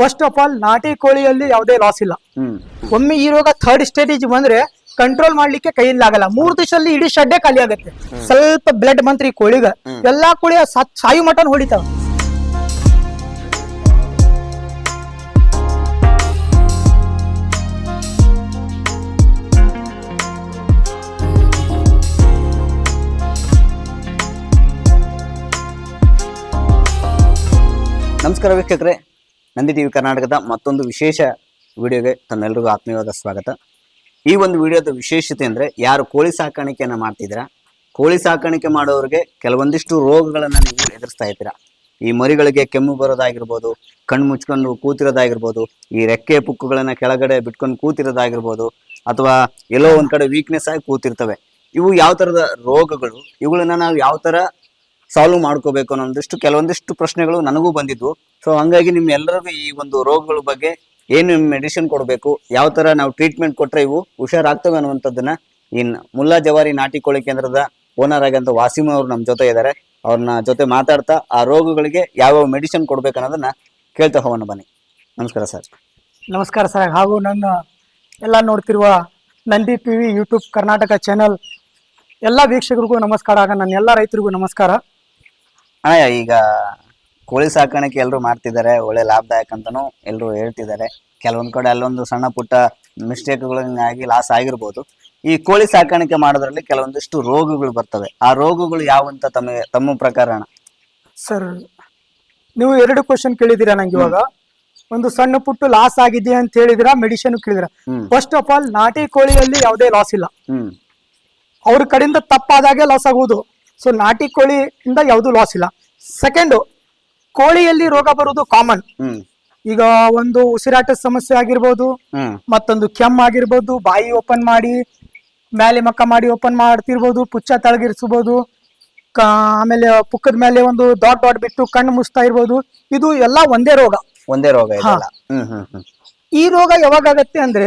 First of all ನಾಟಿ ಕೋಳಿಯಲ್ಲಿ ಯಾವುದೇ ಲಾಸ್ ಇಲ್ಲ. ಒಮ್ಮೆ ಈ ರೋಗ ಥರ್ಡ್ ಸ್ಟೇಜ್ ಬಂದ್ರೆ ಕಂಟ್ರೋಲ್ ಮಾಡ್ಲಿಕ್ಕೆ ಕೈಯಿಂದಾಗಲ್ಲ ಮೂರು ದಿವಸದಲ್ಲಿ ಇಡೀ ಶಡ್ಡೆ ಖಾಲಿ ಆಗುತ್ತೆ. ಸ್ವಲ್ಪ ಬ್ಲಡ್ ಮಂತ್ರಿ ಕೋಳಿಗ. ಎಲ್ಲಾ ಕೋಳಿ ಸಾಯು ಮಟನ್ ಹೊಡಿತಾವ. ನಮಸ್ಕಾರ ವೀಕ್ಷಕರೇ. ನಂದಿ ಟಿವಿ ಕರ್ನಾಟಕದ ಮತ್ತೊಂದು ವಿಶೇಷ ವಿಡಿಯೋಗೆ ತಮ್ಮೆಲ್ಲರಿಗೂ ಆತ್ಮೀಯವಾದ ಸ್ವಾಗತ. ಈ ಒಂದು ವಿಡಿಯೋದ ವಿಶೇಷತೆ ಅಂದರೆ ಯಾರು ಕೋಳಿ ಸಾಕಾಣಿಕೆಯನ್ನು ಮಾಡ್ತಿದ್ದೀರಾ, ಕೋಳಿ ಸಾಕಾಣಿಕೆ ಮಾಡೋರಿಗೆ ಕೆಲವೊಂದಿಷ್ಟು ರೋಗಗಳನ್ನು ನೀವು ಎದುರಿಸ್ತಾ ಇದ್ದೀರಾ. ಈ ಮರಿಗಳಿಗೆ ಕೆಮ್ಮು ಬರೋದಾಗಿರ್ಬೋದು, ಕಣ್ಣು ಮುಚ್ಕೊಂಡು ಕೂತಿರೋದಾಗಿರ್ಬೋದು, ಈ ರೆಕ್ಕೆ ಪುಕ್ಕುಗಳನ್ನು ಕೆಳಗಡೆ ಬಿಟ್ಕೊಂಡು ಕೂತಿರೋದಾಗಿರ್ಬೋದು, ಅಥವಾ ಎಲ್ಲೋ ಒಂದು ಕಡೆ ವೀಕ್ನೆಸ್ ಆಗಿ ಕೂತಿರ್ತವೆ, ಇವು ಯಾವ ಥರದ ರೋಗಗಳು, ಇವುಗಳನ್ನ ನಾವು ಯಾವ ಥರ ಸಾಲ್ವ್ ಮಾಡ್ಕೋಬೇಕು ಅನ್ನೋದಷ್ಟು ಕೆಲವೊಂದಿಷ್ಟು ಪ್ರಶ್ನೆಗಳು ನನಗೂ ಬಂದಿದ್ವು. ಸೊ ಹಂಗಾಗಿ ನಿಮ್ ಎಲ್ಲರಿಗೂ ಈ ಒಂದು ರೋಗಗಳ ಬಗ್ಗೆ ಏನು ಮೆಡಿಸಿನ್ ಕೊಡಬೇಕು, ಯಾವ ತರ ನಾವು ಟ್ರೀಟ್ಮೆಂಟ್ ಕೊಟ್ರೆ ಇವು ಹುಷಾರಾಗ್ತವೆ ಅನ್ನುವಂಥದ್ದನ್ನ ಇನ್ ಮುಲ್ಲಾ ಜವಾರಿ ನಾಟಿ ಕೋಳಿ ಕೇಂದ್ರದ ಓನರ್ ಆಗಂತ ವಾಸಿಮ ಅವರು ನಮ್ಮ ಜೊತೆ ಇದ್ದಾರೆ. ಅವ್ರನ್ನ ಜೊತೆ ಮಾತಾಡ್ತಾ ಆ ರೋಗಗಳಿಗೆ ಯಾವ ಮೆಡಿಸಿನ್ ಕೊಡ್ಬೇಕು ಅನ್ನೋದನ್ನ ಕೇಳ್ತಾ ಹೋಗೋಣ ಬನ್ನಿ. ನಮಸ್ಕಾರ ಸರ್ ನಮಸ್ಕಾರ ಸರ್ ಹಾಗೂ ನನ್ನ ಎಲ್ಲ ನೋಡ್ತಿರುವ Nandi TV YouTube Karnataka channel ಎಲ್ಲ ವೀಕ್ಷಕರಿಗೂ ನಮಸ್ಕಾರ. ಆಗ ನನ್ನ ಎಲ್ಲ ರೈತರಿಗೂ ನಮಸ್ಕಾರ. ಅಣ್ಣ ಈಗ ಕೋಳಿ ಸಾಕಾಣಿಕೆ ಎಲ್ಲರೂ ಮಾಡ್ತಿದ್ದಾರೆ ಒಳ್ಳೆ ಲಾಭದಾಯಕ ಅಂತಾನು ಎಲ್ಲರೂ ಹೇಳ್ತಿದ್ದಾರೆ. ಕೆಲವೊಂದ್ ಕಡೆ ಅಲ್ಲೊಂದು ಸಣ್ಣ ಪುಟ್ಟ ಮಿಸ್ಟೇಕ್ಗಳಾಗಿ ಲಾಸ್ ಆಗಿರ್ಬೋದು. ಈ ಕೋಳಿ ಸಾಕಾಣಿಕೆ ಮಾಡೋದ್ರಲ್ಲಿ ಕೆಲವೊಂದಿಷ್ಟು ರೋಗಗಳು ಬರ್ತವೆ. ಆ ರೋಗಗಳು ಯಾವಂತ ತಮಗೆ ತಮ್ಮ ಪ್ರಕಾರ ಅಣ್ಣ? ಸರ್ ನೀವು ಎರಡು ಕ್ವಶನ್ ಕೇಳಿದಿರಾ ನಂಗೆ ಇವಾಗ? ಒಂದು ಸಣ್ಣ ಪುಟ್ಟು ಲಾಸ್ ಆಗಿದೆ ಅಂತ ಹೇಳಿದಿರಾ ಮೆಡಿಸಿನ್ ಕೇಳಿದಿರಾ ಫಸ್ಟ್ ಆಫ್ ಆಲ್ ನಾಟಿ ಕೋಳಿಯಲ್ಲಿ ಯಾವುದೇ ಲಾಸ್ ಇಲ್ಲ. ಅವ್ರ ಕಡೆಯಿಂದ ತಪ್ಪಾದಾಗೆ ಲಾಸ್ ಆಗುವುದು. ಸೊ ನಾಟಿ ಕೋಳಿಯಿಂದ ಯಾವುದು ಲಾಸ್ ಇಲ್ಲ. ಸೆಕೆಂಡ್ ಕೋಳಿಯಲ್ಲಿ ರೋಗ ಬರುವುದು ಕಾಮನ್ ಈಗ ಒಂದು ಉಸಿರಾಟದ ಸಮಸ್ಯೆ ಆಗಿರ್ಬೋದು ಮತ್ತೊಂದು ಕೆಮ್ಮ ಆಗಿರ್ಬೋದು ಬಾಯಿ ಓಪನ್ ಮಾಡಿ ಮೇಲೆ ಮಕ್ಕ ಮಾಡಿ ಓಪನ್ ಮಾಡ್ತಿರ್ಬೋದು ಪುಚ್ಚ ತಳಗಿರಿಸಬಹುದು ಆಮೇಲೆ ಪುಕ್ಕದ ಮೇಲೆ ಒಂದು ಡಾಟ್ ಡಾಟ್ ಬಿಟ್ಟು ಕಣ್ಣು ಮುಚ್ತಾ ಇರ್ಬೋದು. ಇದು ಎಲ್ಲ ಒಂದೇ ರೋಗ. ಒಂದೇ ರೋಗ ಈ ರೋಗ ಯಾವಾಗ ಆಗತ್ತೆ ಅಂದ್ರೆ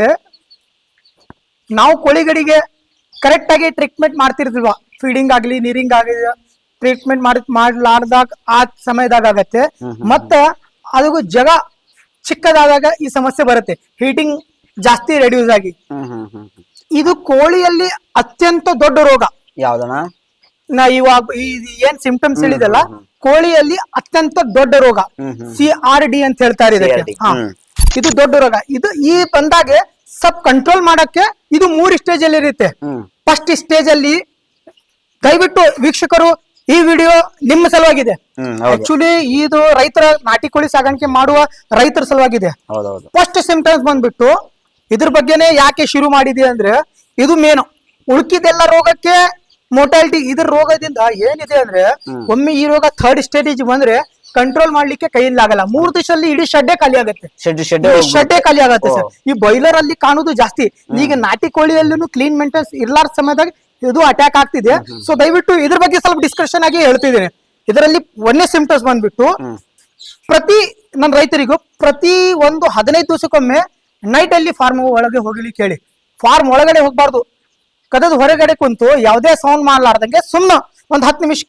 ನಾವು ಕೋಳಿಗಳಿಗೆ ಕರೆಕ್ಟ್ ಆಗಿ ಟ್ರೀಟ್ಮೆಂಟ್ ಮಾಡ್ತಿರ್ತಿಲ್ವಾ ಫೀಡಿಂಗ್ ಆಗ್ಲಿ ನೀರಿಂಗ್ ಆಗಲಿ ಟ್ರೀಟ್ಮೆಂಟ್ ಮಾಡಿ ಮಾಡ್ಲಾರ್ದಾಗ ಆ ಸಮಯದಾಗ ಆಗತ್ತೆ. ಮತ್ತ ಅದಕ್ಕೂ ಜಗ ಚಿಕ್ಕದಾದಾಗ ಈ ಸಮಸ್ಯೆ ಬರುತ್ತೆ. ಹೀಟಿಂಗ್ ಜಾಸ್ತಿ ರೆಡ್ಯೂಸ್ ಆಗಿ. ಇದು ಕೋಳಿಯಲ್ಲಿ ಅತ್ಯಂತ ದೊಡ್ಡ ರೋಗ. ಯಾವ್ದಣ್ಣ ನಾ ಇವಾಗ ಈ ಏನ್ ಸಿಂಪ್ಟಮ್ಸ್ ಹೇಳಿದಲ್ಲ ಕೋಳಿಯಲ್ಲಿ ಅತ್ಯಂತ ದೊಡ್ಡ ರೋಗ. ಸಿ ಆರ್ ಡಿ ಅಂತ ಹೇಳ್ತಾರೆ. ಇದು ದೊಡ್ಡ ರೋಗ. ಇದು ಈ ಬಂದಾಗೆ ಸಬ್ ಕಂಟ್ರೋಲ್ ಮಾಡಕ್ಕೆ ಇದು ಮೂರು ಸ್ಟೇಜ್ ಅಲ್ಲಿ ಇರುತ್ತೆ. ಫಸ್ಟ್ ಸ್ಟೇಜ್ ಅಲ್ಲಿ ದಯವಿಟ್ಟು ವೀಕ್ಷಕರು ಈ ವಿಡಿಯೋ ನಿಮ್ಮ ಸಲುವಾಗಿದೆ. ಆಕ್ಚುಲಿ ಇದು ರೈತರ ನಾಟಿ ಕೋಳಿ ಸಾಗಾಣಿಕೆ ಮಾಡುವ ರೈತರ ಸಲುವಾಗಿದೆ. ಫಸ್ಟ್ ಸಿಂಪ್ಟಮ್ಸ್ ಬಂದ್ಬಿಟ್ಟು ಇದ್ರ ಬಗ್ಗೆನೆ ಯಾಕೆ ಶುರು ಮಾಡಿದೆ ಅಂದ್ರೆ ಇದು ಮೇನು ಉಳ್ಕಿದೆಲ್ಲ ರೋಗಕ್ಕೆ ಮೊಟಾಲಿಟಿ ಇದ್ರ ರೋಗದಿಂದ ಏನಿದೆ ಅಂದ್ರೆ ಒಮ್ಮೆ ಈ ರೋಗ ಥರ್ಡ್ ಸ್ಟೇಜ್ ಬಂದ್ರೆ ಕಂಟ್ರೋಲ್ ಮಾಡ್ಲಿಕ್ಕೆ ಕೈಯಲ್ಲಿ ಆಗಲ್ಲ. ಮೂರು ದಿವಸದಲ್ಲಿ ಇಡೀ ಶಡ್ಡೆ ಖಾಲಿ ಆಗುತ್ತೆ. ಶೆಡ್ ಶೆಡ್ ಶಡ್ಡೆ ಖಾಲಿ ಆಗುತ್ತೆ ಸರ್. ಈ ಬಾಯ್ಲರ್ ಅಲ್ಲಿ ಕಾಣುದು ಜಾಸ್ತಿ. ಈಗ ನಾಟಿ ಕೋಳಿಯಲ್ಲೂ ಕ್ಲೀನ್ ಮೇಂಟೆನ್ಸ್ ಇರ್ಲಾರ ಸಮಯದಾಗ ಇದು ಅಟ್ಯಾಕ್ ಆಗ್ತಿದೆ. ಸೊ ದಯವಿಟ್ಟು ಇದ್ರ ಬಗ್ಗೆ ಸ್ವಲ್ಪ ಡಿಸ್ಕಷನ್ ಆಗಿ ಹೇಳ್ತಿದ್ದೀನಿ. ಇದರಲ್ಲಿ ಒಂದೇ ಸಿಂಪ್ಟಮ್ಸ್ ಬಂದ್ಬಿಟ್ಟು ಪ್ರತಿ ನನ್ನ ರೈತರಿಗೂ ಪ್ರತಿ ಒಂದು ಹದಿನೈದು ದಿವಸಕ್ಕೊಮ್ಮೆ ನೈಟ್ ಅಲ್ಲಿ ಫಾರ್ಮ್ ಒಳಗೆ ಹೋಗಲಿ ಕೇಳಿ. ಫಾರ್ಮ್ ಒಳಗಡೆ ಹೋಗ್ಬಾರ್ದು. ಕದದ ಹೊರಗಡೆ ಕುಂತು ಯಾವುದೇ ಸೌಂಡ್ ಮಾಡಲಾರ್ದಂಗೆ ಸುಮ್ಮ ಒಂದ್ ಹತ್ತು ನಿಮಿಷ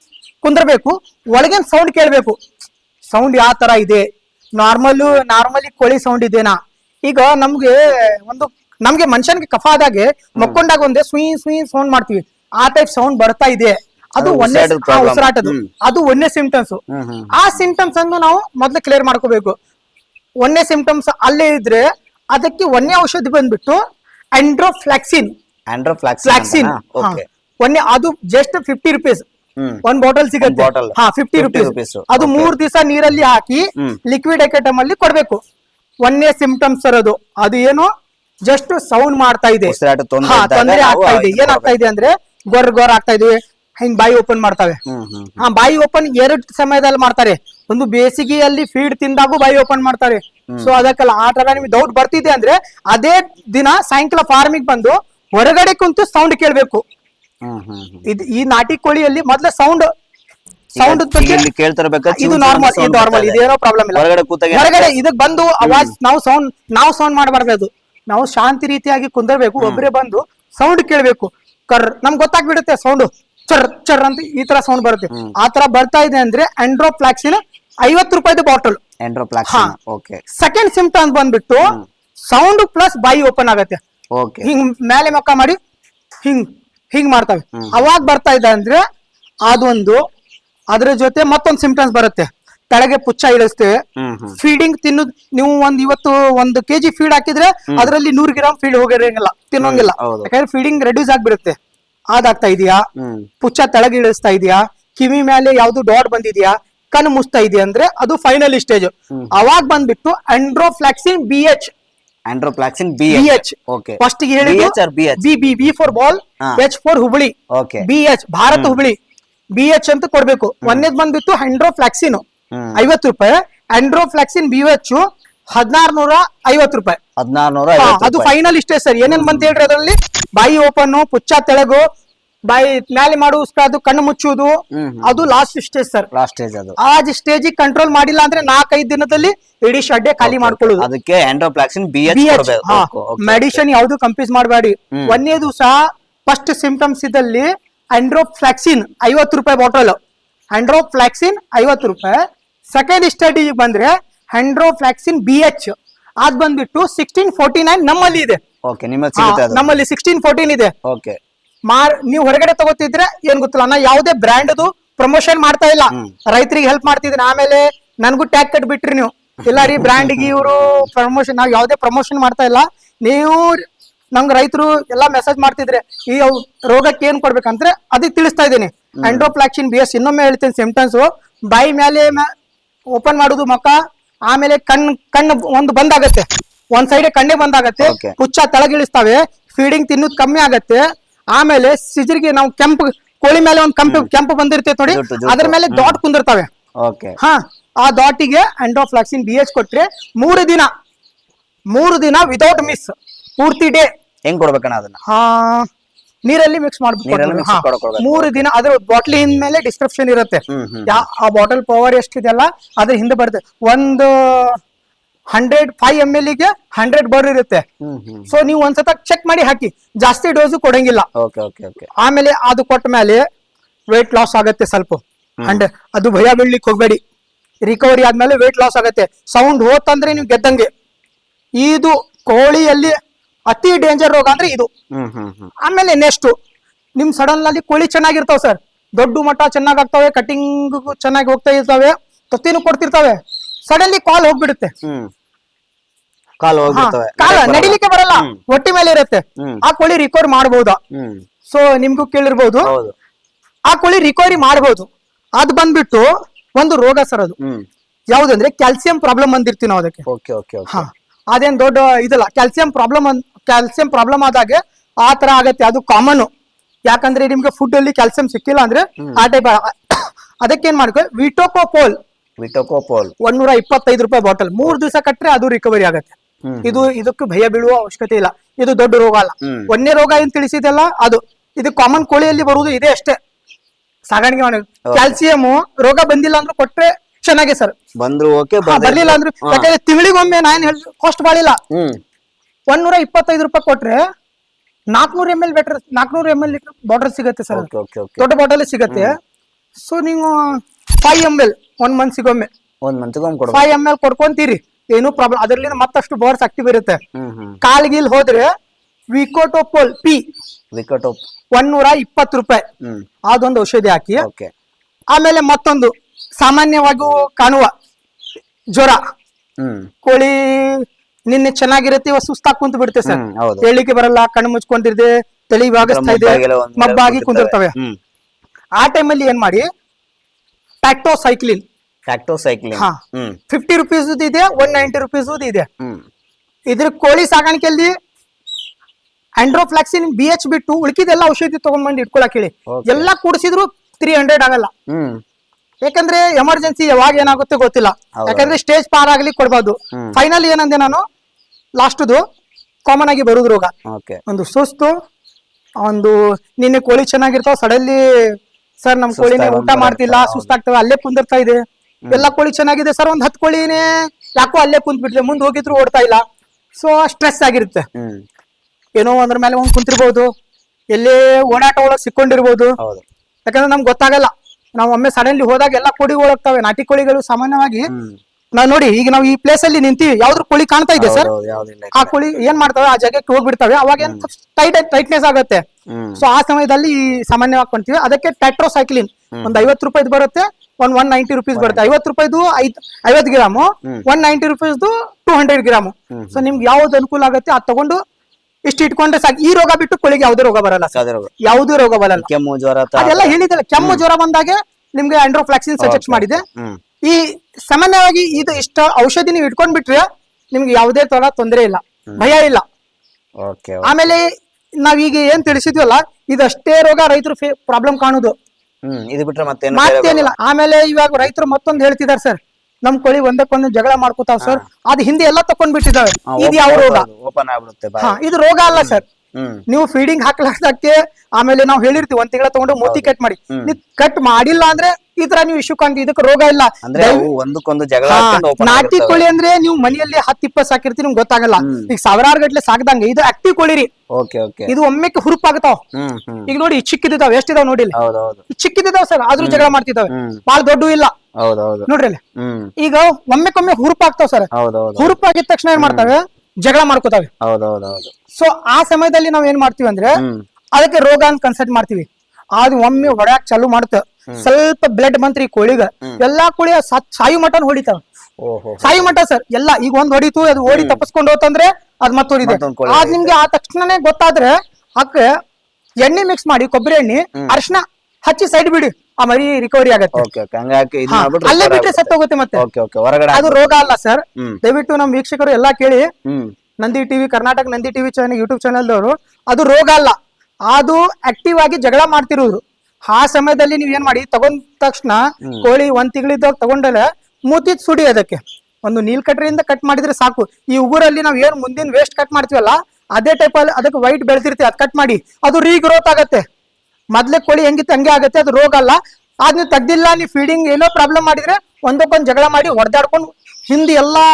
ಕುಂದ್ರಬೇಕು. ಒಳಗಿನ ಸೌಂಡ್ ಕೇಳಬೇಕು. ಸೌಂಡ್ ಯಾವ ತರ ಇದೆ? ನಾರ್ಮಲ್ ನಾರ್ಮಲಿ ಕೋಳಿ ಸೌಂಡ್ ಇದೆನಾ? ಈಗ ನಮ್ಗೆ ಒಂದು ನಮ್ಗೆ ಮನುಷ್ಯನ್ಗೆ ಕಫ ಆದಾಗೆ ಮಕ್ಕೊಂಡಾಗ ಒಂದೇ ಸುಯಿ ಸುಯಿ ಸೌಂಡ್ ಮಾಡ್ತೀವಿ. ಆ ಟೈಪ್ ಸೌಂಡ್ ಬರ್ತಾ ಇದೆ. ಅದು ಒಂದೇ ಉಸಿರಾಟದ. ಅದು ಒಂದೇ ಸಿಂಪ್ಟಮ್ಸ್ ಆ ಸಿಂಪ್ಟಮ್ಸ್ ಅನ್ನು ನಾವು ಮೊದಲು ಕ್ಲಿಯರ್ ಮಾಡ್ಕೋಬೇಕು. ಒಂದೇ ಸಿಂಪ್ಟಮ್ಸ್ ಅಲ್ಲೇ ಇದ್ರೆ ಅದಕ್ಕೆ ಒಂದೇ ಔಷಧಿ ಬಂದ್ಬಿಟ್ಟು ಆಂಡ್ರೋಫ್ಲಾಕ್ಸಿನ್ ಆಂಡ್ರೋಫ್ಲಾಕ್ಸಿನ್ ಒಂದೇ ಅದು ಜಸ್ಟ್ ಫಿಫ್ಟಿ ರುಪೀಸ್ ಒಂದ್ ಬಾಟಲ್ ಸಿಗುತ್ತೆ. ಹಾ ಫಿಫ್ಟಿ 50 ರುಪೀಸ್ ಅದು. ಮೂರ್ ದಿವಸ ನೀರಲ್ಲಿ ಹಾಕಿ ಲಿಕ್ವಿಡ್ ಐಕೆಟಮ್ ಅಲ್ಲಿ ಕೊಡ್ಬೇಕು. ಒಂದೇ ಸಿಂಪ್ಟಮ್ಸ್ ಇರೋದು ಅದು ಏನು? ಜಸ್ಟ್ ಸೌಂಡ್ ಮಾಡ್ತಾ ಇದೆ. ತೊಂದ್ರೆ ಆಗ್ತಾ ಇದೆ. ಏನಾಗ್ತಾ ಇದೆ ಅಂದ್ರೆ ಗೊರ್ ಗೊರ್ ಆಗ್ತಾ ಇದೆ. ಹಿಂಗ್ ಬಾಯಿ ಓಪನ್ ಮಾಡ್ತಾವೆ. ಹಾ ಬಾಯಿ ಓಪನ್ ಎರಡು ಸಮಯದಲ್ಲಿ ಮಾಡ್ತಾರೆ. ಒಂದು ಬೇಸಿಗೆಯಲ್ಲಿ ಫೀಡ್ ತಿಂದಾಗೂ ಬಾಯಿ ಓಪನ್ ಮಾಡ್ತಾರೆ. ಸೊ ಅದಕ್ಕೆಲ್ಲ ಆ ತರ ನಿಮ್ಗೆ ಡೌಟ್ ಬರ್ತಿದೆ ಅಂದ್ರೆ ಅದೇ ದಿನ ಸಾಯಂಕಾಲ ಫಾರ್ಮಿಗೆ ಬಂದು ಹೊರಗಡೆ ಕುಂತು ಸೌಂಡ್ ಕೇಳ್ಬೇಕು. ಇದು ಈ ನಾಟಿ ಕೋಳಿಯಲ್ಲಿ ಮೊದ್ಲ ಸೌಂಡ್ ಸೌಂಡ್ ಇದು ನಾರ್ಮಲ್ ಇದು ನಾರ್ಮಲ್ ಇದೇನೋ ಪ್ರಾಬ್ಲಮ್ ಇಲ್ಲ. ಹೊರಗಡೆ ಇದಕ್ ಬಂದು ಅವಾಜ್ ನಾವು ಸೌಂಡ್ ನಾವು ಸೌಂಡ್ ಮಾಡಬಾರ್ದು ಅದು. ನಾವು ಶಾಂತಿ ರೀತಿಯಾಗಿ ಕುಂದರ್ಬೇಕು ಒಬ್ಬರೇ ಬಂದು ಸೌಂಡ್ ಕೇಳಬೇಕು. ಕರ್ ನಮ್ಗೆ ಗೊತ್ತಾಗ್ಬಿಡುತ್ತೆ ಸೌಂಡ್ ಚರ್ ಚರ್ ಅಂತ ಈ ತರ ಸೌಂಡ್ ಬರುತ್ತೆ. ಆ ತರ ಬರ್ತಾ ಇದೆ ಅಂದ್ರೆ ಆಂಡ್ರೋಪ್ಲಾಕ್ಸಿನ್ ಐವತ್ತು ರೂಪಾಯಿದು ಬಾಟಲ್. ಓಕೆ. ಸೆಕೆಂಡ್ ಸಿಂಪ್ಟಮ್ ಬಂದ್ಬಿಟ್ಟು ಸೌಂಡ್ ಪ್ಲಸ್ ಬಾಯಿ ಓಪನ್ ಆಗತ್ತೆ. ಓಕೆ. ಹಿಂಗ್ ಮೇಲೆ ಮಕ್ಕ ಮಾಡಿ ಹಿಂಗ್ ಹಿಂಗ್ ಮಾಡ್ತಾವೆ. ಅವಾಗ ಬರ್ತಾ ಇದೆ ಅಂದ್ರೆ ಅದೊಂದು ಅದ್ರ ಜೊತೆ ಮತ್ತೊಂದು ಸಿಂಪ್ಟಮ್ಸ್ ಬರುತ್ತೆ. ತೆಳಗೆ ಪುಚ್ಚ ಇಳಿಸ್ತೇವೆ. ಫೀಡಿಂಗ್ ತಿನ್ನೋದು ನೀವು ಒಂದ್ ಇವತ್ತು ಒಂದು ಕೆಜಿ ಫೀಡ್ ಹಾಕಿದ್ರೆ ಅದರಲ್ಲಿ ನೂರ್ ಗ್ರಾಮ್ ಫೀಡ್ ಹೋಗಿರಂಗಿಲ್ಲ ತಿನ್ನೋಂಗಿಲ್ಲ. ಯಾಕಂದ್ರೆ ಫೀಡಿಂಗ್ ರೆಡ್ಯೂಸ್ ಆಗ್ಬಿಡುತ್ತೆ. ಅದಾಗ್ತಾ ಇದೆಯಾ? ಪುಚ್ಚ ತೆಳಗೆ ಇಳಿಸ್ತಾ ಇದೆಯಾ? ಕಿವಿ ಮೇಲೆ ಯಾವ್ದು ಡಾಟ್ ಬಂದಿದ್ಯಾ? ಕಣ್ಣು ಮುಸ್ತಾ ಇದೆಯಾ ಅಂದ್ರೆ ಅದು ಫೈನಲ್ ಸ್ಟೇಜ್ ಅವಾಗ ಬಂದ್ಬಿಟ್ಟು androfloxacin B H androfloxacin B H first? B B B for ball H for Hubli. B H Bharat Hubli. B H ಅಂತ ಕೊಡ್ಬೇಕು. ಒಂದೇದ್ ಬಂದ್ಬಿಟ್ಟು ಆಂಡ್ರೋಫ್ಲಾಕ್ಸಿನ್ ಹ್ಮ್. ಐವತ್ತು ರೂಪಾಯಿ. ಆಂಡ್ರೋಫ್ಲಾಕ್ಸಿನ್ ಬಿ ಎಚ್ ಹದಿನಾರು ನೂರ ಐವತ್ತು ರೂಪಾಯಿ. ಹದಿನಾರ್ನೂರ ಹಾ, ಐವತ್ತು ಅದು ಫೈನಲ್ ಇಷ್ಟೇ ಸರ್. ಏನೇನ್ ಬಂತ ಹೇಳ್ರಿ ಅದರಲ್ಲಿ? ಬಾಯಿ ಓಪನ್ ಪುಚ್ಚ ತೆಳಗು ಬಾಯಿ ಮ್ಯಾಲೆ ಮಾಡು ಅದು ಕಣ್ಣು ಮುಚ್ಚುವುದು. ಅದು last stage sir. Last stage ಅದು. ಆ ಸ್ಟೇಜ್ ಕಂಟ್ರೋಲ್ ಮಾಡಿಲ್ಲ ಅಂದ್ರೆ ನಾಲ್ಕೈದು ದಿನದಲ್ಲಿ ಇಡೀ ಶಡ್ಡೆ ಖಾಲಿ ಮಾಡ್ಕೊಳ್ಳೋದು ಅದಕ್ಕೆ ಆಂಡ್ರೋಪ್ಲಾಕ್ಸಿನ್ ಬಿ ಎಚ್ ಮೆಡಿಸಿನ್ ಯಾವ್ದು ಕಂಪ್ಯೂಸ್ ಮಾಡಬೇಡಿ. ಒಂದೇ ದಿವಸ ಫಸ್ಟ್ ಸಿಂಪ್ಟಮ್ಸ್ ಇದ್ದಲ್ಲಿ ಆಂಡ್ರೋಫ್ಲಾಕ್ಸಿನ್ ಐವತ್ತು ರೂಪಾಯಿ ಬಾಟಲ್ ಆಂಡ್ರೋಫ್ಲಾಕ್ಸಿನ್ ಐವತ್ತು ರೂಪಾಯಿ. ಸೆಕೆಂಡ್ ಸ್ಟಡಿ ಬಂದ್ರೆ ಆಂಡ್ರೋಫ್ಲಾಕ್ಸಿನ್ ಬಿ ಎಚ್ ಅದ್ ಬಂದ್ಬಿಟ್ಟು ಸಿಕ್ಸ್ಟೀನ್ ಫೋರ್ಟಿ ನೈನ್ ನಮ್ಮಲ್ಲಿ ಇದೆ. ಓಕೆ ನಿಮ್ಮಲ್ಲಿ ಸಿಗುತ್ತೆ ಅದು. ನಮ್ಮಲ್ಲಿ ಸಿಕ್ಸ್ಟೀನ್ ಫೋರ್ಟೀನ್ ಇದೆ. ಓಕೆ ಮಾರ್ ನೀವು ಹೊರಗಡೆ ತಗೋತಿದ್ರೆ ಏನ್ ಗೊತ್ತಿಲ್ಲ ನಾ ಯಾವುದೇ ಬ್ರ್ಯಾಂಡ್ ಪ್ರಮೋಷನ್ ಮಾಡ್ತಾ ಇಲ್ಲ. ರೈತರಿಗೆ ಹೆಲ್ಪ್ ಮಾಡ್ತಿದ್ದೀನಿ. ಆಮೇಲೆ ನನಗೂ ಟ್ಯಾಗ್ ಕಟ್ಬಿಟ್ರಿ ನೀವು. ಇಲ್ಲ ರೀ ಬ್ರ್ಯಾಂಡ್ಗೆ ಇವರು ಪ್ರಮೋಷನ್ ನಾವು ಯಾವುದೇ ಪ್ರಮೋಷನ್ ಮಾಡ್ತಾ ಇಲ್ಲ. ನೀವು ನಮ್ಗೆ ರೈತರು ಎಲ್ಲ ಮೆಸೇಜ್ ಮಾಡ್ತಿದ್ರೆ ಈ ರೋಗಕ್ಕೆ ಏನ್ ಕೊಡ್ಬೇಕಂದ್ರೆ ಅದಕ್ಕೆ ತಿಳಿಸ್ತಾ ಇದ್ದೀನಿ. ಆಂಡ್ರೋಪ್ಲಾಕ್ಸಿನ್ ಬಿ ಎಸ್ ಇನ್ನೊಮ್ಮೆ ಹೇಳ್ತೀನಿ ಸಿಂಪ್ಟಮ್ಸ್ ಬಾಯಿ ಮೇಲೆ ಓಪನ್ ಮಾಡುದು ಮುಖ ಆಮೇಲೆ ಕಣ್ ಕಣ್ಣು ಒಂದು ಬಂದಾಗತ್ತೆ. ಒಂದ್ ಸೈಡ್ ಕಣ್ಣೆ ಬಂದಾಗತ್ತೆ. Okay. ಪುಚ್ಚ ತಳಗಿಳಿಸ್ತಾವೆ. ಫೀಡಿಂಗ್ ತಿನ್ನೋದು ಕಮ್ಮಿ ಆಗತ್ತೆ. ಆಮೇಲೆ ಸಿಜರಿಗೆ ನಾವು ಕೆಂಪು ಕೋಳಿ ಮೇಲೆ ಒಂದ್ ಕೆಂಪು ಕೆಂಪು ಬಂದಿರ್ತೈತೆ ನೋಡಿ. ಜುಟ್ಟು, ಜುಟ್ಟು. ಅದ್ರ ಮೇಲೆ ಡಾಟ್ ಕುಂದಿರ್ತಾವೆ. ಓಕೆ ಹಾ ಆ ಡಾಟಿಗೆ ಆಂಡೋಫ್ಲಾಕ್ಸಿನ್ ಬಿ ಎಚ್ ಕೊಟ್ರೆ ಮೂರು ದಿನ ಮೂರು ದಿನ ವಿತೌಟ್ ಮಿಸ್ ಪೂರ್ತಿ ಡೇ ಹೆಂಗ್ ಕೊಡ್ಬೇಕಣ್ಣ ಅದನ್ನ? ಹಾ. ನೀರಲ್ಲಿ ಮಿಕ್ಸ್ ಮಾಡ್ಬಿಟ್ಟು ಮೂರು ದಿನ ಅದ್ರ ಬಾಟ್ಲಿ ಹಿಂದ್ಮೇಲೆ ಡಿಸ್ಕ್ರಿಪ್ಷನ್ ಇರುತ್ತೆ. ಯಾ- ಆ ಬಾಟಲ್ ಪವರ್ ಎಷ್ಟಿದೆಯಲ್ಲ ಅದ್ರ ಹಿಂದೆ ಬರುತ್ತೆ. ಒಂದು ಹಂಡ್ರೆಡ್ ಫೈವ್ ಎಂ ಎಲ್ಗೆ ಹಂಡ್ರೆಡ್ ಬರ್ ಇರುತ್ತೆ. ಹ್ಮ್ ಹ್ಮ್. ಸೊ ನೀವು ಒಂದ್ಸತ ಚೆಕ್ ಮಾಡಿ ಹಾಕಿ. ಜಾಸ್ತಿ ಡೋಸು ಕೊಡಂಗಿಲ್ಲ. ಓಕೆ ಓಕೆ ಓಕೆ ಆಮೇಲೆ ಅದು ಕೊಟ್ಟ ಮೇಲೆ ವೇಟ್ ಲಾಸ್ ಆಗತ್ತೆ ಸ್ವಲ್ಪ. ಅಂಡ್ ಅದು ಭಯ ಬೀಳ್ಲಿಕ್ಕೆ ಹೋಗ್ಬೇಡಿ. ರಿಕವರಿ ಆದ್ಮೇಲೆ ವೇಟ್ ಲಾಸ್ ಆಗುತ್ತೆ. ಸೌಂಡ್ ಹೋತಂದ್ರೆ ನೀವು ಗೆದ್ದಂಗೆ. ಇದು ಕೋಳಿಯಲ್ಲಿ ಅತಿ ಡೇಂಜರ್ ರೋಗ ಅಂದ್ರೆ ಇದು. ಆಮೇಲೆ ನೆಕ್ಸ್ಟ್ ನಿಮ್ ಸಡನ್ ಅಲ್ಲಿ ಕೋಳಿ ಚೆನ್ನಾಗಿರ್ತಾವ ಸರ್ ದೊಡ್ಡ ಮಟ್ಟ ಚೆನ್ನಾಗ್ ಆಗ್ತಾವೆ ಕಟಿಂಗ್ ಚೆನ್ನಾಗಿ ಹೋಗ್ತಾ ಇರ್ತಾವೆ ತತ್ತಿನೂ ಕೊಡ್ತಿರ್ತಾವೆ. ಸಡನ್ಲಿ ಕಾಲ್ ಹೋಗ್ಬಿಡುತ್ತೆ. ಕಾಲು. ನಡಿಲಿಕ್ಕೆ ಬರಲ್ಲ. ಹೊಟ್ಟಿ ಮೇಲೆ ಇರುತ್ತೆ. ಆ ಕೋಳಿ ರಿಕವರ್ ಮಾಡಬಹುದಾ ಸೊ ನಿಮ್ಗೂ ಕೇಳಿರ್ಬಹುದು ಹೌದು. ಆ ಕೋಳಿ ರಿಕವರಿ ಮಾಡಬಹುದು ಅದ್ ಬಂದ್ಬಿಟ್ಟು ಒಂದು ರೋಗ ಸರ್ ಅದು. ಯಾವ್ದಂದ್ರೆ ಕ್ಯಾಲ್ಸಿಯಂ ಪ್ರಾಬ್ಲಮ್ ಬಂದಿರ್ತೀವಿ ನಾವು ಅದಕ್ಕೆ. ಅದೇನ್ ದೊಡ್ಡ ಇದಲ್ಲ ಕ್ಯಾಲ್ಸಿಯಂ ಪ್ರಾಬ್ಲಮ್ ಕ್ಯಾಲ್ಸಿಯಂ ಪ್ರಾಬ್ಲಮ್ ಆದಾಗ ಆ ತರ ಆಗತ್ತೆ. ಅದು ಕಾಮನ್ ಯಾಕಂದ್ರೆ ನಿಮ್ಗೆ ಫುಡ್ ಅಲ್ಲಿ ಕ್ಯಾಲ್ಸಿಯಂ ಸಿಕ್ಕಿಲ್ಲ ಅಂದ್ರೆ ಆ ಟೈಪ್ ಅದಕ್ಕೇನ್ ಮಾಡ್ಕೊ ವಿಟೋಕೋಪೋಲ್. ವಿಟೋಕೋಪೋಲ್. ಒಂದೂರ ಇಪ್ಪತ್ತೈದು ರೂಪಾಯಿ ಬಾಟಲ್ ಮೂರ್ ದಿವಸ ಕಟ್ರೆ ಅದು ರಿಕವರಿ ಆಗತ್ತೆ. ಇದು ಇದಕ್ಕೆ ಭಯ ಬೀಳುವ ಅವಶ್ಯಕತೆ ಇಲ್ಲ. ಇದು ದೊಡ್ಡ ರೋಗ ಅಲ್ಲ. ಒಂದೇ ರೋಗ ಏನ್ ತಿಳಿಸಿದೆಲ್ಲ ಅದು. ಇದು ಕಾಮನ್ ಕೋಳಿಯಲ್ಲಿ ಬರುವುದು ಇದೆ ಅಷ್ಟೇ. ಸಾಗಾಣಿಕೆ ಮಾಡಿ. ಕ್ಯಾಲ್ಸಿಯಂ ರೋಗ ಬಂದಿಲ್ಲ ಅಂದ್ರೆ ಕೊಟ್ರೆ ಚೆನ್ನಾಗಿ ಸರ್. ಬಂದ್ರು ಓಕೆ ಬರ್ಲಿಲ್ಲ ಅಂದ್ರೆ ಯಾಕಂದ್ರೆ ತಿಂಗಳಿಗೊಮ್ಮೆ ನಾನು ಹೇಳಿ ಕಾಸ್ಟ್ ಬಾಳಿಲ್ಲ. ಹ್ಮ್ ಒಂದೂರ ಇಪ್ಪತ್ತೈದು ರೂಪಾಯಿ ಕೊಟ್ರೆ ನಾಲ್ಕನೂರ ಎಂ ಎಲ್ ಬೆಟರ್ ನಾಲ್ಕನೂರ ಎಂ ಎಲ್ ಲೀಟರ್ ಬಾಟಲ್ ಸಿಗತ್ತೆ ಸರ್ ಓಕೆ ಓಕೆ ಓಕೆ ದೊಡ್ಡ ಬಾಟಲ್ ಸಿಗತ್ತೆ. ಸೊ ನೀವು five M L one month ಸಿಗೊಮ್ಮೆ ಒಂದ್ ಮಂತ್ಗೊಮ್ಮೆ ಕೊಡ್ಬೇಕು. ಫೈವ್ ಎಂ ಎಲ್ ಕೊಡ್ಕೊಂತೀರಿ. ಏನೂ ಪ್ರಾಬ್ಲಮ್ ಅದರಲ್ಲಿ ಮತ್ತಷ್ಟು ಬೋರ್ಸ್ ಆಕ್ಟಿವ್ ಇರುತ್ತೆ. ಹ್ಮ್ ಹ್ಮ್. ಕಾಲ್ಗಿಲ್ ಹೋದ್ರೆ ವಿಕೋಟೋಪೋಲ್ ಪಿ ವಿಕಟೋಪ್ ಒಂದೂರ ಇಪ್ಪತ್ತು ರೂಪಾಯಿ. ಹ್ಮ್. ಅದೊಂದು ಔಷಧಿ ಹಾಕಿ. ಓಕೆ ಆಮೇಲೆ ಮತ್ತೊಂದು ಸಾಮಾನ್ಯವಾಗಿ ಕಾಣುವ ಜ್ವರ. ಹ್ಮ್. ಕೋಳಿ ನಿನ್ನೆ ಚೆನ್ನಾಗಿರುತ್ತೆ ಇವಾಗ ಸುಸ್ತಾಗಿ ಕುಂತ ಬಿಡುತ್ತೆ ಸರ್. ಹ್ಮ್, ಹೌದು. ಹೇಳಿಕೆ ಬರಲ್ಲ ಕಣ್ಣು ಮುಚ್ಕೊಂಡಿರ್ದೆ ತಲೆ ಬಾಗಿಸ್ತಾ ಇದೆ ಮಬ್ಬಾಗೆಲ್ಲ ಒಂದ್ ಮಬ್ಬಾಗಿ ಕುಂದಿರ್ತವೆ. ಹ್ಮ್. ಆ ಟೈಮಲ್ಲಿ ಏನ್ ಮಾಡಿ ಪ್ಯಾಕ್ಟೋಸೈಕ್ಲಿನ್ ಟ್ಯಾಕ್ಟೋಸೈಕ್ಲಿನ್ ಹಾ. ಹ್ಮ್. ಫಿಫ್ಟಿ ರುಪೀಸ್ ಇದೆ ಒನ್ ನೈಂಟಿ ರುಪೀಸ್ ಇದೆ. ಹ್ಮ್. ಇದ್ರ ಕೋಳಿ ಸಾಗಾಣಿಕೆಯಲ್ಲಿ ಆಂಡ್ರೋಫ್ಲಾಕ್ಸಿನ್ ಬಿ ಎಚ್ ಬಿಟ್ಟು ಉಳಿಕಿದೆಲ್ಲ ಔಷಧಿ ತಗೊಂಡ್ಬಂದು ಇಟ್ಕೊಳಕ್ ಹೇಳಿ. Okay. ಎಲ್ಲ ಕೂಡಿಸಿದ್ರು ತ್ರೀ ಹಂಡ್ರೆಡ್ ಆಗಲ್ಲ. ಹ್ಮ್. ಯಾಕಂದ್ರೆ ಎಮರ್ಜೆನ್ಸಿ ಯಾವಾಗ ಏನಾಗುತ್ತೆ ಗೊತ್ತಿಲ್ಲ. ಹೌದು. ಯಾಕಂದ್ರೆ ಸ್ಟೇಜ್ ಪಾರ್ ಆಗ್ಲಿ ಕೊಡ್ಬೋದು ಹ್ಮ್. ಫೈನಲ್ ಏನಂದೆ ನಾನು? ಲಾಸ್ಟ್ದು ಕಾಮನ್ ಆಗಿ ಬರೋದು ರೋಗ. ಓಕೆ ಒಂದು ಸುಸ್ತು ಒಂದು ನಿನ್ನೆ ಕೋಳಿ ಚೆನ್ನಾಗಿರ್ತಾವ ಸಡನ್ಲಿ ಸರ್ ನಮ್ ಕೋಳಿನೇ ಊಟ ಮಾಡ್ತಿಲ್ಲ. ಸುಸ್ತಾಗ್ತವೆ ಅಲ್ಲೇ ಕುಂದಿರ್ತಾ ಇದೆ. ಎಲ್ಲ ಕೋಳಿ ಚೆನ್ನಾಗಿದೆ ಸರ್ ಒಂದ್ ಹತ್ತು ಕೋಳಿನೇ ಯಾಕೋ ಅಲ್ಲೇ ಕುಂತ್ ಬಿಟ್ಟಿದೆ ಮುಂದೆ ಹೋಗಿದ್ರು ಓಡ್ತಾ ಇಲ್ಲ. ಸೊ ಸ್ಟ್ರೆಸ್ ಆಗಿರುತ್ತೆ. ಏನೋ ಒಂದ್ರ ಮೇಲೆ ಒಂದ್ ಕುಂತಿರ್ಬಹುದು ಎಲ್ಲೇ ಓಡಾಟ ಒಳಗ್ ಸಿಕ್ಕೊಂಡಿರ್ಬೋದು. ಯಾಕಂದ್ರೆ ನಮ್ಗೆ ಗೊತ್ತಾಗಲ್ಲ. ನಾವು ಒಮ್ಮೆ ಸಡನ್ಲಿ ಹೋದಾಗ ಎಲ್ಲ ಕೋಳಿ ಹೋಗ್ತವೆ. ನಾಟಿ ಕೋಳಿಗಳು ಸಾಮಾನ್ಯವಾಗಿ ನಾವ್ ನೋಡಿ ಈಗ ನಾವು ಈ ಪ್ಲೇಸ್ ಅಲ್ಲಿ ನಿಂತೀವಿ ಯಾವ್ದ್ರ ಕೋಳಿ ಕಾಣ್ತಾ ಇದೆ ಸರ್ ಆ ಕೋಳಿ ಏನ್ ಮಾಡ್ತವೆ ಆ ಜಾಗಕ್ಕೆ ಹೋಗ್ಬಿಡ್ತವೆ. ಅವಾಗ ಏನ್ ಟೈಟ್ ಟೈಟ್ನೆಸ್ ಆಗುತ್ತೆ. ಸೊ ಆ ಸಮಯದಲ್ಲಿ ಈ ಸಾಮಾನ್ಯವಾಗಿ ಕೊಂತೀವಿ ಅದಕ್ಕೆ ಟೆಟ್ರೋಸೈಕ್ಲಿನ್ ಒಂದ್ ಐವತ್ ರೂಪಾಯಿದ್ ಬರುತ್ತೆ ಒಂದ್ ಒನ್ ನೈಂಟಿ ರುಪೀಸ್ ಬರುತ್ತೆ. ಐವತ್ ರೂಪಾಯಿದು ಐವತ್ ಗ್ರಾಮು ಒನ್ ನೈಂಟಿ ರುಪೀಸ್ದು ಟೂ ಹಂಡ್ರೆಡ್ ಗ್ರಾಮು. ಸೊ ನಿಮ್ಗೆ ಯಾವ್ದು ಅನುಕೂಲ ಆಗುತ್ತೆ ಅದ್ ತಗೊಂಡು ಇಷ್ಟು ಇಟ್ಕೊಂಡ್ರೆ ಸಾಕು. ಈ ರೋಗ ಬಿಟ್ಟು ಕೋಳಿಗೆ ಯಾವ್ದೇ ರೋಗ ಬರಲ್ಲ ಯಾವ್ದೇ ರೋಗ. ಬರಲ್ಲ. ಕೆಮ್ಮು ಜ್ವರ ಅದೆಲ್ಲ ಹೇಳಿದಲ್ಲ ಕೆಮ್ಮು ಜ್ವರ ಬಂದಾಗ ನಿಮ್ಗೆ ಆಂಡ್ರೋಫ್ಲಾಕ್ಸಿನ್ ಸಜೆಸ್ಟ್ ಮಾಡಿದೆ. ಈ ಸಾಮಾನ್ಯವಾಗಿ ಇದು ಇಷ್ಟ ಔಷಧಿ ನೀವು ಇಟ್ಕೊಂಡ್ಬಿಟ್ರೆ ನಿಮ್ಗೆ ಯಾವುದೇ ತರ ತೊಂದರೆ ಇಲ್ಲ. ಭಯ ಇಲ್ಲ. ಓಕೆ ಆಮೇಲೆ ನಾವೀಗ ಏನ್ ತಿಳಿಸಿದ್ವಲ್ಲ ಇದಷ್ಟೇ ರೋಗ ರೈತರು ಪ್ರಾಬ್ಲಮ್ ಕಾಣುದು. ಹ್ಮ್ ಇದು ಬಿಟ್ರೆ ಮತ್ತೆ ಮತ್ತೇನಿಲ್ಲ. ಆಮೇಲೆ ಇವಾಗ ರೈತರು ಮತ್ತೊಂದು ಹೇಳ್ತಿದಾರೆ ಸರ್. ನಮ್ ಕೋಳಿ ಒಂದಕ್ಕೊಂದು ಜಗಳ ಮಾಡ್ಕೋತಾವ್ ಸರ್. ಅದ್ ಹಿಂದೆ ಎಲ್ಲ ತಕೊಂಡ್ಬಿಟ್ಟಿದಾವೆ ಇದು ಯಾವ ರೋಗ? ಓಪನ್ ಆಗ್ಬಿಡುತ್ತೆ ಹಾ ಇದು ರೋಗ ಅಲ್ಲ ಸರ್. ನೀವು ಫೀಡಿಂಗ್ ಹಾಕ್ಲಾರ್ದಕ್ಕೆ ಆಮೇಲೆ ನಾವು ಹೇಳಿರ್ತೀವಿ ಒಂದ್ ತಿಂಗಳ ತಗೊಂಡು ಮೂತಿ ಕಟ್ ಮಾಡಿ. ನೀವು ಕಟ್ ಮಾಡಿಲ್ಲ ಅಂದ್ರೆ ಈ ತರ ನೀವು ಇಶ್ಯೂ ಕಾಣ್ತೀವಿ ಇದಕ್ಕೆ ರೋಗ ಇಲ್ಲ. ಅಂದ್ರೆ ಒಂದಕ್ಕೊಂದು ಜಗಳ ನಾಟಿ ಕೋಳಿ ಅಂದ್ರೆ ನೀವು ಮನೆಯಲ್ಲಿ ಹತ್ತು ಇಪ್ಪತ್ತು ಸಾಕಿರ್ತೀವಿ ನಿಮ್ಗೆ ಗೊತ್ತಾಗಲ್ಲ. ಈಗ ಸಾವಿರಾರು ಗಟ್ಲೆ ಸಾಕ್ದಂಗೆ ಇದು ಆಕ್ಟಿವ್ ಕೋಳಿ ರೀ ಇದು ಒಮ್ಮೆಕ್ಕೆ ಹುರುಪ್ ಹ್ಮ್ ಈಗ ನೋಡಿ ಚಿಕ್ಕಿದಾವ್ ಎಷ್ಟಿದಾವ್ ನೋಡಿ ಚಿಕ್ಕಿದಾವ್ ಸರ್ ಆದ್ರೂ ಜಗಳ ಮಾಡ್ತಿದಾವೆ. ಬಾಳ ದೊಡ್ಡ ಇಲ್ಲ. ನೋಡ್ರಿ ಈಗ ಒಮ್ಮೆಕೊಮ್ಮೆ ಹುರುಪಾಗ್ತಾವ ಸರ್. ಹುರುಪ್ ಹುರುಪಾಗಿದ ತಕ್ಷಣ ಏನ್ ಮಾಡ್ತಾವೆ? ಜಗಳ ಮಾಡ್ಕೋತಾವೆ. ಹೌದೌದೌದು. ಸೊ ಆ ಸಮಯದಲ್ಲಿ ನಾವ್ ಏನ್ ಮಾಡ್ತೀವಿ ಅಂದ್ರೆ ಅದಕ್ಕೆ ರೋಗ ಅಂತ ಕನ್ಸಲ್ಟ್ ಮಾಡ್ತೀವಿ. ಅದು ಒಮ್ಮೆ ಹೊಡ್ಯಾಕ್ ಚಾಲು ಮಾಡುತ್ತೆ. ಸ್ವಲ್ಪ ಬ್ಲಡ್ ಬಂತ್ರಿ ಕೋಳಿಗ. ಎಲ್ಲಾ ಕೋಳಿ ಸಾಯು ಮಟನ್ ಹೊಡಿತಾವ. ಸಾಯು ಮಟ ಸರ್ ಎಲ್ಲ ಈಗ ಒಂದ್ ಹೊಡಿತು ಅದು ಓಡಿ ತಪ್ಪಿಸ್ಕೊಂಡು ಹೋತಂದ್ರೆ ಅದ್ ಮತ್ತೆ ಹೊಡಿದೆ ಅದ್ ನಿಮ್ಗೆ ಆ ತಕ್ಷಣನೇ ಗೊತ್ತಾದ್ರೆ ಅಕ್ಕ ಎಣ್ಣೆ ಮಿಕ್ಸ್ ಮಾಡಿ ಕೊಬ್ಬರಿ ಎಣ್ಣೆ ಅರ್ಶನ ಹಚ್ಚಿ ಸೈಡ್ ಬಿಡಿ. ಆ ಮರಿ ರಿಕವರಿ ಆಗತ್ತೆ. ಓಕೆ ಓಕೆ ಹಂಗಾಗಿ ಇದು ಹಾ, ಮಾಡ್ಬಿಟ್ರೆ ಅಲ್ಲೇ ಬಿಟ್ರೆ ಸತ್ತೋಗುತ್ತೆ ಮತ್ತೆ. ಓಕೆ ಓಕೆ ಹೊರಗಡೆ ಅದು ರೋಗ ಅಲ್ಲ ಸರ್. ಹ್ಮ್. ದಯವಿಟ್ಟು ನಮ್ ವೀಕ್ಷಕರು ಎಲ್ಲಾ ಕೇಳಿ. ಹ್ಮ್. Nandi TV Karnataka Nandi TV channel YouTube ಚಾನಲ್ದವರು ಅದು ರೋಗ ಅಲ್ಲ. ಅದು ಆಕ್ಟಿವ್ ಆಗಿ ಜಗಳ ಮಾಡ್ತಿರೋದು ಆ ಸಮಯದಲ್ಲಿ ನೀವ್ ಏನ್ ಮಾಡಿ ತಗೊಂಡ ತಕ್ಷಣ ಕೋಳಿ ಒಂದ್ ತಿಂಗಳಿದ್ದಾಗ ತಗೊಂಡಲೆ ಮೂತಿದ್ ಸುಡಿ ಅದಕ್ಕೆ. ಒಂದು ನೀಲ್ ಕಟ್ರಿಯಿಂದ ಕಟ್ ಮಾಡಿದ್ರೆ ಸಾಕು. ಈ ಉಗುರಲ್ಲಿ ನಾವ್ ಏನ್ ಮುಂದಿನ ವೇಸ್ಟ್ ಕಟ್ ಮಾಡ್ತೀವಲ್ಲ ಅದೇ ಟೈಪ್ ಅಲ್ಲಿ ಅದಕ್ಕೆ ವೈಟ್ ಬೆಳೆದಿರ್ತೀವಿ ಅದ್ ಕಟ್ ಮಾಡಿ. ಅದು ರೀಗ್ರೋತ್ ಆಗತ್ತೆ. ಮೊದ್ಲೇ ಕೋಳಿ ಹೆಂಗಿತ್ತು ಹಂಗೆ ಆಗತ್ತೆ ಅದು ರೋಗ ಅಲ್ಲ. ಅದ್ ನೀವು ತೆಗ್ದಿಲ್ಲ ನೀವು ಫೀಡಿಂಗ್ ಏನೋ ಪ್ರಾಬ್ಲಮ್ ಮಾಡಿದ್ರೆ ಒಂದಕ್ಕೊಂದ್ ಜಗಳ ಮಾಡಿ ಹೊಡೆದಾಡ್ಕೊಂಡು ಹಿಂದೆ ಎಲ್ಲಾ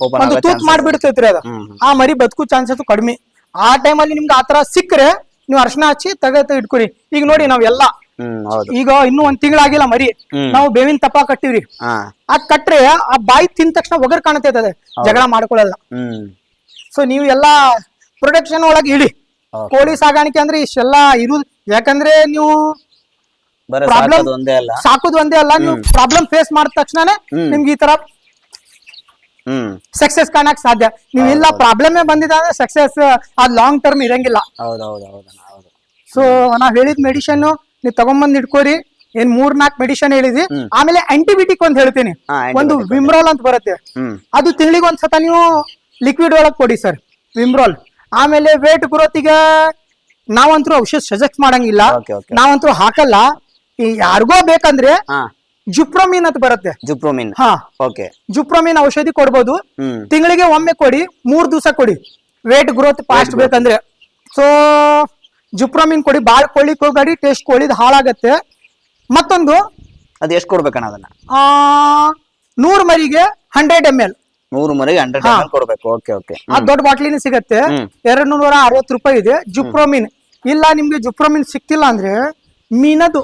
Open ಒಂದು ಆಗೋ ತೂತ್ chances. ಮಾಡ್ಬಿಡ್ತೈತ್ರಿ ಅದು. ಹ್ಮ್. ಆ ಮರಿ ಬದುಕು ಚಾನ್ಸಸ್ ಕಡಿಮೆ. ಆ ಟೈಮಲ್ಲಿ ನಿಮ್ಗೆ ತರ ಸಿಕ್ಕರೆ ನೀವು ಅರ್ಶನ ಹಚ್ಚಿ ತಗತ್ತ ಇಟ್ಕೊರಿ. ಈಗ ನೋಡಿ ನಾವೆಲ್ಲ ಎಲ್ಲಾ. ಹೌದು. ಈಗ ಇನ್ನೂ ಒಂದ್ ತಿಂಗಳಾಗಿಲ್ಲ ಮರಿ. ಹ್ಮ್. ನಾವು ಬೇವಿನ ತಪ್ಪ ಕಟ್ಟಿವ್ರಿ. ಆ ಅದ್ ಕಟ್ರೆ ಆ ಬಾಯಿ ತಿಂದ ತಕ್ಷಣ ಒಗರ್ ಕಾಣತೈತದೆ ಜಗಳ ಮಾಡ್ಕೊಳ್ಳಲ್ಲ. ಹ್ಮ್. ಸೊ ನೀವು ಎಲ್ಲಾ ಪ್ರೊಡಕ್ಷನ್ ಒಳಗೆ ಇಳಿ. Okay. ಕೋಳಿ ಸಾಗಾಣಿಕೆ ಅಂದ್ರೆ ಇಷ್ಟೆಲ್ಲ ಇರುದು ಯಾಕಂದ್ರೆ ನೀವು ಬರೀ Problem- ಸಾಕೋದು ಒಂದೇ ಅಲ್ಲ. ಸಾಕುದು ಒಂದೇ ಅಲ್ಲ ನೀವು ಪ್ರಾಬ್ಲಮ್ ಫೇಸ್ ಮಾಡಿದ ತಕ್ಷಣನೇ ಹ್ಮ್. ನಿಮ್ಗೆ ಈ ತರ ಹ್ಮ್. ಸಕ್ಸಸ್ ಕಾಣಕ್ ಸಾಧ್ಯ. ನೀವು ಇಲ್ಲ ಪ್ರಾಬ್ಲಮ್ ಬಂದಿದೆ ಅಂದ್ರೆ ಸಕ್ಸಸ್ ಅದ್ ಲಾಂಗ್ ಟರ್ಮ್ ಇರಂಗಿಲ್ಲ. ಹೌದೌದು ಹೌದು ಹೌದು. ಸೊ ನಾವ್ ಹೇಳಿದ ಮೆಡಿಷನ್ ನೀವು ತಗೊಂಬಂದ್ ಇಟ್ಕೋರಿ. ಏನ್ ಮೂರ್ ನಾಲ್ಕು ಮೆಡಿಷನ್ ಹೇಳಿದ್ವಿ ಆಮೇಲೆ ಆಂಟಿಬಯೋಟಿಕ್ ಒಂದ್ ಹೇಳ್ತೀನಿ. ಹಾ, ಒಂದು ವಿಮ್ರೋಲ್ ಅಂತ ಬರುತ್ತೆ. ಹ್ಮ್. ಅದು ತಿಂಗಳಿಗೆ ಒಂದ್ಸತ ನೀವು ಲಿಕ್ವಿಡ್ ಒಳಗ್ ಕೊಡಿ ಸರ್. ವಿಮ್ರೋಲ್ ಆಮೇಲೆ ವೇಟ್ ಗ್ರೋತಿಗೆ ನಾವಂತೂ ಔಷಧ ಸಜೆಸ್ಟ್ ಮಾಡಂಗಿಲ್ಲ. ನಾವಂತೂ ಹಾಕಲ್ಲ. ಈ ಯಾರಿಗೋ ಬೇಕಂದ್ರೆ ಜುಪ್ರೋಮಿನ್ ಅಂತ ಬರುತ್ತೆ. ಜುಪ್ರೋಮಿನ್. ಹಾ. ಓಕೆ. ಜುಪ್ರೋಮಿನ್ ಔಷಧಿ ಕೊಡ್ಬೋದು. ತಿಂಗಳಿಗೆ ಒಮ್ಮೆ ಕೊಡಿ ಮೂರ್ ದಿವಸ ಕೊಡಿ. ವೇಟ್ ಗ್ರೋತ್ ಫಾಸ್ಟ್ ಬೇಕಂದ್ರೆ. ಸೊ ಜುಪ್ರೋಮಿನ್ ಕೊಡಿ ಬಾಳ್ ಕೋಳಿ ಕೊಡಿ ಟೇಸ್ಟ್ ಕೋಳಿದ್ ಹಾಳಾಗತ್ತೆ. ಮತ್ತೊಂದು. ಅದ್ ಎಷ್ಟು ಕೊಡ್ಬೇಕಣ್ಣ ಅದನ್ನ? ಆ ನೂರ್ ಮರಿಗೆ ಹಂಡ್ರೆಡ್ ಎಂ ಎಲ್ ನೂರು ಮರಿಗೆ ಹಂಡ್ರೆಡ್ ಎಂ ಎಲ್ ಕೊಡ್ಬೇಕು. Okay okay. ಆ ದೊಡ್ಡ ಬಾಟ್ಲಿನ ಸಿಗತ್ತೆ. ಎರಡ್ ನೂರ ಅರವತ್ತು ರೂಪಾಯಿ ಇದೆ. ಜುಪ್ರೋಮಿನ್ ಇಲ್ಲ ನಿಮ್ಗೆ ಜುಪ್ರೋಮಿನ್ ಸಿಕ್ತಿಲ್ಲ ಅಂದ್ರೆ ಮೀನದು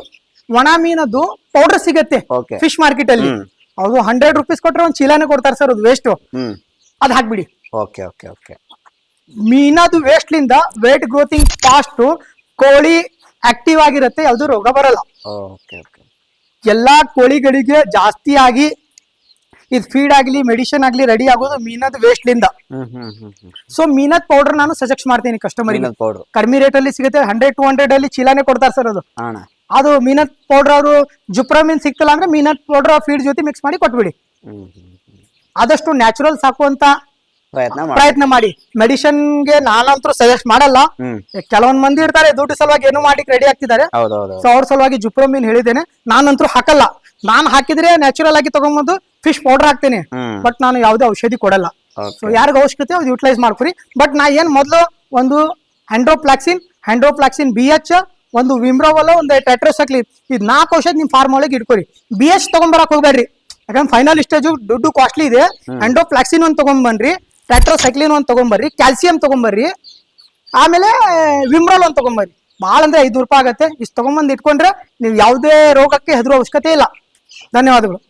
ಒಣ ಮೀನದು ಪೌಡರ್ ಸಿಗತ್ತೆ Okay. ಫಿಶ್ ಮಾರ್ಕೆಟ್ ಅಲ್ಲಿ. ಅದು ಹಂಡ್ರೆಡ್ ರುಪೀಸ್ ಕೊಟ್ರೆ ಒಂದ್ ಚೀಲಾನೇ ಕೊಡ್ತಾರೆ ಸರ್ ಅದು ವೇಸ್ಟ್ ಹ್ಮ್. ಅದ್ ಹಾಕ್ಬಿಡಿ. ಓಕೆ ಓಕೆ ಓಕೆ ಮೀನದು ವೇಸ್ಟ್ ಲಿಂದ ವೇಟ್ ಗ್ರೋತಿಂಗ್ ಫಾಸ್ಟ್ ಕೋಳಿ ಆಕ್ಟಿವ್ ಆಗಿರುತ್ತೆ ಯಾವ್ದು ರೋಗ ಬರಲ್ಲ. ಓಕೆ ಓಕೆ ಎಲ್ಲಾ ಕೋಳಿಗಳಿಗೆ ಜಾಸ್ತಿ ಆಗಿ ಇದು ಫೀಡ್ ಆಗ್ಲಿ ಮೆಡಿಸಿನ್ ಆಗ್ಲಿ ರೆಡಿ ಆಗೋದು ಮೀನದ ವೇಸ್ಟ್ ಲಿಂದ. ಸೊ ಮೀನದ್ ಪೌಡರ್ ನಾನು ಸಜೆಸ್ಟ್ ಮಾಡ್ತೀನಿ ಕಸ್ಟಮರ್ ಪೌಡರ್ ಕಡಿಮೆ ರೇಟ್ ಅಲ್ಲಿ ಸಿಗುತ್ತೆ ಹಂಡ್ರೆಡ್ ಟು ಹಂಡ್ರೆಡ್ ಅಲ್ಲಿ ಚೀಲಾನೇ ಕೊಡ್ತಾರೆ ಸರ್ ಅದು. ಅದು ಮೀನತ್ ಪೌಡರ್ ಅವರು ಜುಪ್ರಾಮೀನ್ ಸಿಕ್ತಲ್ಲ ಅಂದ್ರೆ ಮೀನತ್ ಪೌಡರ್ ಫೀಡ್ ಜೊತೆ ಮಿಕ್ಸ್ ಮಾಡಿ ಕೊಟ್ಬಿಡಿ. ಆದಷ್ಟು ನ್ಯಾಚುರಲ್ ಸಾಕುವಂತ ಪ್ರಯತ್ನ ಮಾಡಿ. ಪ್ರಯತ್ನ ಮಾಡಿ. ನಾನು ನಾನಂತೂ ಸಜೆಸ್ಟ್ ಮಾಡಲ್ಲ. ಕೆಲವೊಂದ್ ಮಂದಿ ಇರ್ತಾರೆ ದುಡ್ಡು ಸಲುವಾಗಿ ಏನು ಮಾಡಿ ರೆಡಿ ಆಗ್ತಿದ್ದಾರೆ. ಸೊ ಅವ್ರ ಸಲುವಾಗಿ ಜುಪ್ರೋಮಿನ್ ಹೇಳಿದ್ದೇನೆ. ನಾನಂತೂ ಹಾಕಲ್ಲ. ನಾನ್ ಹಾಕಿದ್ರೆ ನ್ಯಾಚುರಲ್ ಆಗಿ ತಗೊಂಬಂದು ಫಿಶ್ ಪೌಡರ್ ಹಾಕ್ತೇನೆ. ಬಟ್ ನಾನು ಯಾವುದೇ ಔಷಧಿ ಕೊಡಲ್ಲ. ಸೊ ಯಾರಿಗ ಅವಶ್ಯಕತೆ ಅದು ಯುಟಿಲೈಸ್ ಮಾಡ್ಕೊರಿ ಬಟ್ ನಾ ಏನ್ ಮೊದಲು ಒಂದು ಹ್ಯಾಂಡ್ರೋಪ್ಲಾಕ್ಸಿನ್ ಹ್ಯಾಂಡ್ರೋಪ್ಲಾಕ್ಸಿನ್ ಬಿ ಎಚ್ ಒಂದು ವಿಮ್ರೋವಲ್ ಒಂದು ಟೆಟ್ರೋಸಕ್ಲಿ ಇದು ನಾಲ್ಕು ಔಷಧ ನಿಮ್ ಫಾರ್ಮ್ ಒಳಗೆ ಇಟ್ಕೊರಿ ಬಿ ಎಚ್ ತಗೊಂಬರಕ್ ಹೋಗ್ಬೇಡ್ರಿ. ಯಾಕಂದ್ರೆ ಫೈನಲ್ ಸ್ಟೇಜ್ ದುಡ್ಡು ಕಾಸ್ಟ್ಲಿ ಇದೆ. ಹ್ಯಾಂಡ್ರೋಪ್ಲಾಕ್ಸಿನ್ ಒಂದು ತಗೊಂಬನ್ರಿ ಟೆಟ್ರೋಸೈಕ್ಲಿನ್ ಒಂದು ತಗೊಂಬರ್ರಿ ಕ್ಯಾಲ್ಸಿಯಂ ತಗೊಂಬರ್ರಿ ಆಮೇಲೆ ವಿಮ್ರೋಲ್ ಒಂದು ತಗೊಂಬರ್ರಿ. ಭಾಳ ಅಂದ್ರೆ ಐದು ರೂಪಾಯಿ ಆಗತ್ತೆ. ಇಷ್ಟು ತಗೊಂಬಂದು ಇಟ್ಕೊಂಡ್ರೆ ನೀವು ಯಾವುದೇ ರೋಗಕ್ಕೆ ಹೆದರೋ ಅವಶ್ಯಕತೆ ಇಲ್ಲ. ಧನ್ಯವಾದಗಳು.